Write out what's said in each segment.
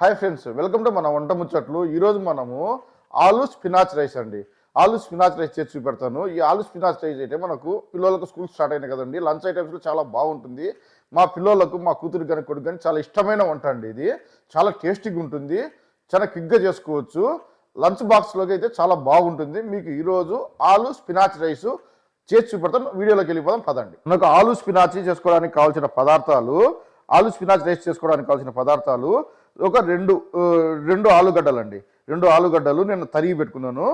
Hi friends welcome to మన వంట ముచ్చట్లు. ఈరోజు మనము ఆలు స్పినాచ్ రైస్ అండి. ఆలు స్పినాచ్ రైస్ చేసి చూపెడతాను. ఈ ఆలు స్పినాచ్ రైస్ అయితే మనకు పిల్లలకు స్కూల్ స్టార్ట్ అయినాయి కదండి. లంచ్ ఐటమ్స్లో చాలా బాగుంటుంది. మా పిల్లలకు మా కూతురు కానీ కొడుకు కానీ చాలా ఇష్టమైన వంట అండి ఇది. చాలా టేస్టీగా ఉంటుంది. చాలా క్విక్గా చేసుకోవచ్చు. లంచ్ బాక్స్లోకి అయితే చాలా బాగుంటుంది. మీకు ఈరోజు ఆలు స్పినాచ్ రైస్ చేసి చూపెడతాను. వీడియోలోకి వెళ్ళిపోదాం పదండి. మనకు ఆలు స్పినాచ్ చేసుకోవడానికి కావాల్సిన పదార్థాలు ఆలు స్పినాచ్ రైస్ చేసుకోవడానికి కావాల్సిన పదార్థాలు ఒక రెండు రెండు ఆలుగడ్డలు అండి రెండు ఆలుగడ్డలు నేను తరిగి పెట్టుకున్నాను.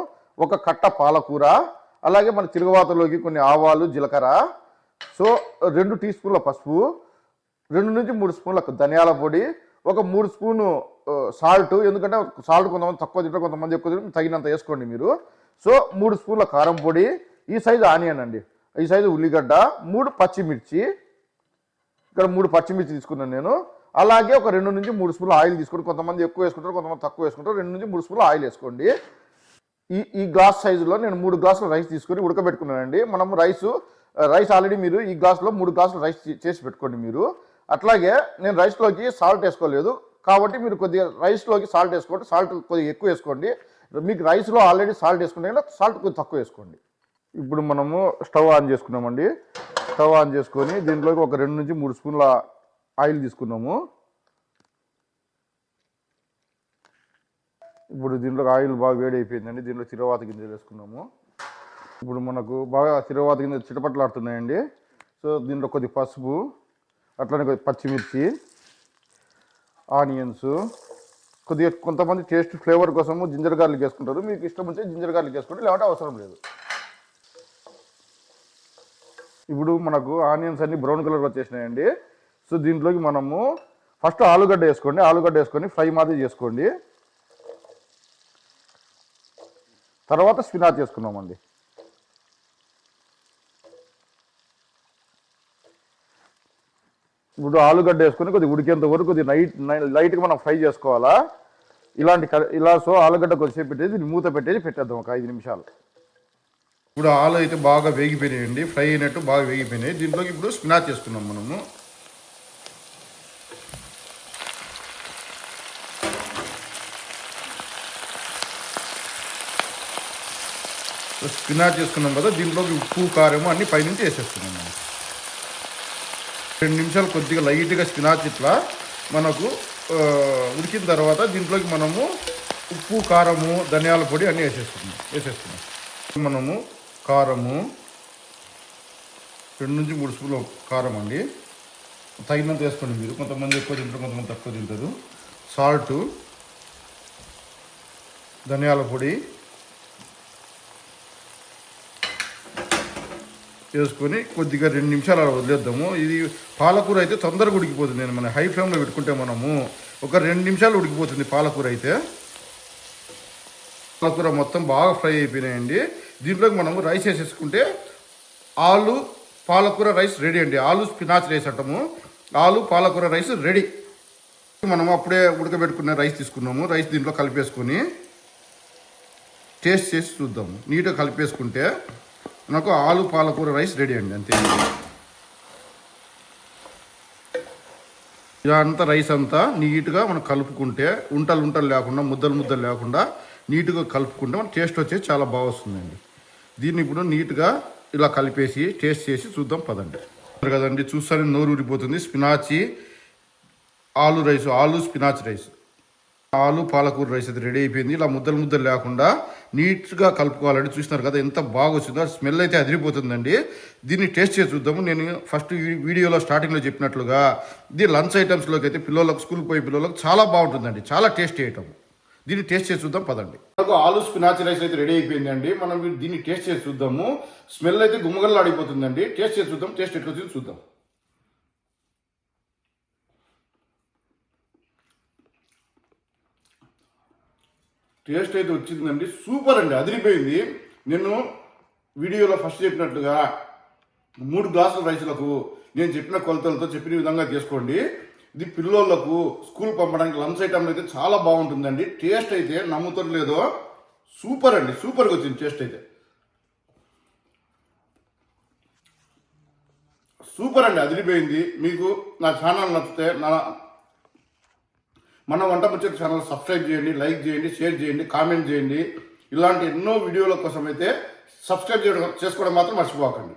ఒక కట్ట పాలకూర అలాగే మన తిరుగువాతలోకి కొన్ని ఆవాలు జీలకర్ర. సో రెండు టీ స్పూన్ల పసుపు రెండు నుంచి మూడు స్పూన్ల ధనియాల పొడి ఒక మూడు స్పూను సాల్ట్. ఎందుకంటే సాల్ట్ కొంతమంది తక్కువ తింటారు కొంతమంది ఎక్కువ తింటారు తగినంత వేసుకోండి మీరు. సో మూడు స్పూన్ల కారం పొడి ఈ సైజు ఆనియన్ అండి. ఈ సైజు ఉల్లిగడ్డ మూడు పచ్చిమిర్చి. ఇక్కడ మూడు పచ్చిమిర్చి తీసుకున్నాను నేను. అలాగే ఒక రెండు నుంచి మూడు స్పూన్లు ఆయిల్ తీసుకోండి. కొంతమంది ఎక్కువ వేసుకుంటారు కొంతమంది తక్కువ వేసుకుంటారు. రెండు నుంచి మూడు స్పూన్లు ఆయిల్ వేసుకోండి. ఈ ఈ గ్లాస్ సైజులో నేను మూడు గ్లాసులు రైస్ తీసుకొని ఉడకబెట్టుకున్నానండి. మనము రైస్ రైస్ ఆల్రెడీ మీరు ఈ గ్లాసులో మూడు గ్లాసులు రైస్ చేసి పెట్టుకోండి మీరు. అట్లాగే నేను రైస్లోకి సాల్ట్ వేసుకోలేదు. కాబట్టి మీరు కొద్దిగా రైస్లోకి సాల్ట్ వేసుకోండి. సాల్ట్ కొద్దిగా ఎక్కువ వేసుకోండి. మీకు రైస్లో ఆల్రెడీ సాల్ట్ వేసుకుంటే కనుక సాల్ట్ కొద్దిగా తక్కువ వేసుకోండి. ఇప్పుడు మనము స్టవ్ ఆన్ చేసుకున్నామండి. స్టవ్ ఆన్ చేసుకొని దీంట్లోకి ఒక రెండు నుంచి మూడు స్పూన్ల ఆయిల్ తీసుకున్నాము. ఇప్పుడు దీంట్లో ఆయిల్ బాగా వేడి అయిపోయిందండి. దీంట్లో తిరవాత గింజలు వేసుకున్నాము. ఇప్పుడు మనకు బాగా తిరవాత గింజలు చిటపట్లాడుతున్నాయండి. సో దీంట్లో కొద్ది పసుపు అట్లనే కొద్ది పచ్చిమిర్చి ఆనియన్స్ కొద్దిగా కొంతమంది టేస్ట్ ఫ్లేవర్ కోసము జింజర్ గార్లిక్ వేసుకుంటారు. మీకు ఇష్టం ఉంటే జింజర్ గార్లిక్ వేసుకోండి లేదంటే అవసరం లేదు. ఇప్పుడు మనకు ఆనియన్స్ అన్ని బ్రౌన్ కలర్ వచ్చేసినాయండి. సో దీంట్లోకి మనము ఫస్ట్ ఆలుగడ్డ వేసుకోండి. ఆలుగడ్డ వేసుకొని ఫ్రై మాదిరి చేసుకోండి. తర్వాత స్పినాచ్ చేసుకున్నామండి ఇప్పుడు ఆలుగడ్డ వేసుకొని కొద్దిగా ఉడికేంత వరకు కొద్దిగా నైట్ లైట్గా మనం ఫ్రై చేసుకోవాలా? ఇలాంటి ఇలా సో ఆలుగడ్డ కొద్దిసేపు పెట్టేది దీన్ని మూత పెట్టేసి పెట్టేద్దాం ఒక ఐదు నిమిషాలు. ఇప్పుడు ఆలు అయితే బాగా వేగిపోయినాయండి. ఫ్రై అయినట్టు బాగా వేగిపోయినాయి. దీంట్లోకి ఇప్పుడు స్పినాచ్ చేసుకున్నాం మనము. స్పినాచ్ చేసుకున్నాం కదా దీంట్లోకి ఉప్పు కారము అన్ని పైనుంచి వేసేస్తున్నాం మనం. రెండు నిమిషాలు కొద్దిగా లైట్గా స్పినాచ్ ఇట్లా మనకు ఉడికిన తర్వాత దీంట్లోకి మనము ఉప్పు కారము ధనియాల పొడి అన్నీ వేసేస్తున్నాం వేసేస్తున్నాం. మనము కారము రెండు నుంచి మూడు స్పూన్లు కారం అండి. తగినంత వేసుకోండి మీరు. కొంతమంది ఎక్కువ తింటారు కొంతమంది తక్కువ తింటారు. సాల్టు ధనియాల పొడి వేసుకొని కొద్దిగా రెండు నిమిషాలు అలా వదిలేద్దాము. ఇది పాలకూర అయితే తొందరగా ఉడికిపోతుంది. నేను మన హై ఫ్లేమ్లో పెట్టుకుంటే మనము ఒక రెండు నిమిషాలు ఉడికిపోతుంది పాలకూర అయితే. పాలకూర మొత్తం బాగా ఫ్రై అయిపోయినాయండి. దీంట్లోకి మనము రైస్ వేసేసుకుంటే ఆలు పాలకూర రైస్ రెడీ అండి. ఆలు స్పినాచ్ రైస్ అంటాము. ఆలు పాలకూర రైస్ రెడీ. మనం అప్పుడే ఉడకబెట్టుకున్న రైస్ తీసుకున్నాము. రైస్ దీంట్లో కలిపేసుకొని టేస్ట్ చేసి చూద్దాము. నీట్గా కలిపేసుకుంటే మనకు ఆలు పాలకూర రైస్ రెడీ అండి అంతే. ఇదంతా రైస్ అంతా నీట్గా మనం కలుపుకుంటే ఉంటలు ఉంటలు లేకుండా ముద్దలు ముద్దలు లేకుండా నీట్గా కలుపుకుంటే మన టేస్ట్ వచ్చేసి చాలా బాగా వస్తుందండి. దీన్ని ఇప్పుడు నీట్గా ఇలా కలిపేసి టేస్ట్ చేసి చూద్దాం పదండి. కదండి చూస్తానే నోరు ఊరిపోతుంది స్పినాచి ఆలు రైస్ ఆలు స్పినాచ్ రైస్. ఆలు పాలకూర రైస్ అయితే రెడీ అయిపోయింది. ఇలా ముద్దలు ముద్దలు లేకుండా నీట్గా కలుపుకోవాలని చూస్తున్నారు కదా ఎంత బాగా వచ్చిందో స్మెల్ అయితే అదిరిపోతుందండి. దీన్ని టేస్ట్ చేసి చూద్దాము. నేను ఫస్ట్ వీడియోలో స్టార్టింగ్లో చెప్పినట్లుగా ఇది లంచ్ ఐటమ్స్లోకి అయితే పిల్లలకు స్కూల్కి పోయే పిల్లలకు చాలా బాగుంటుందండి. చాలా టేస్టీ ఐటమ్ దీన్ని టేస్ట్ చేసి చూద్దాం పదండి. మనకు ఆలు స్పినాచ్ రైస్ అయితే రెడీ అయిపోయిందండి. మనం దీన్ని టేస్ట్ చేసి చూద్దాము. స్మెల్ అయితే గుమ్మగల్లాడిపోతుందండి టేస్ట్ చేసి చూద్దాం. టేస్ట్ ఎట్లా చూసి చూద్దాం. టేస్ట్ అయితే వచ్చిందండి. సూపర్ అండి. అదిరిపోయింది. నేను వీడియోలో ఫస్ట్ చెప్పినట్లుగా మూడు గ్లాసుల రైసులకు నేను చెప్పిన కొలతలతో చెప్పిన విధంగా తీసుకోండి ఇది పిల్లోళ్ళకు స్కూల్ పంపడానికి లంచ్ ఐటమ్ అయితే చాలా బాగుంటుందండి. టేస్ట్ అయితే నమ్ముతారు లేదో సూపర్ అండి. సూపర్గా వచ్చింది టేస్ట్ అయితే. సూపర్ అండి. అదిరిపోయింది. మీకు నా ఛానల్ నచ్చితే నా మన వంట ముచ్చట ఛానల్ సబ్స్క్రైబ్ చేయండి లైక్ చేయండి షేర్ చేయండి కామెంట్ చేయండి. ఇలాంటి ఎన్నో వీడియోల కోసం అయితే సబ్స్క్రైబ్ చేయడం చేసుకోవడం మాత్రం మర్చిపోకండి.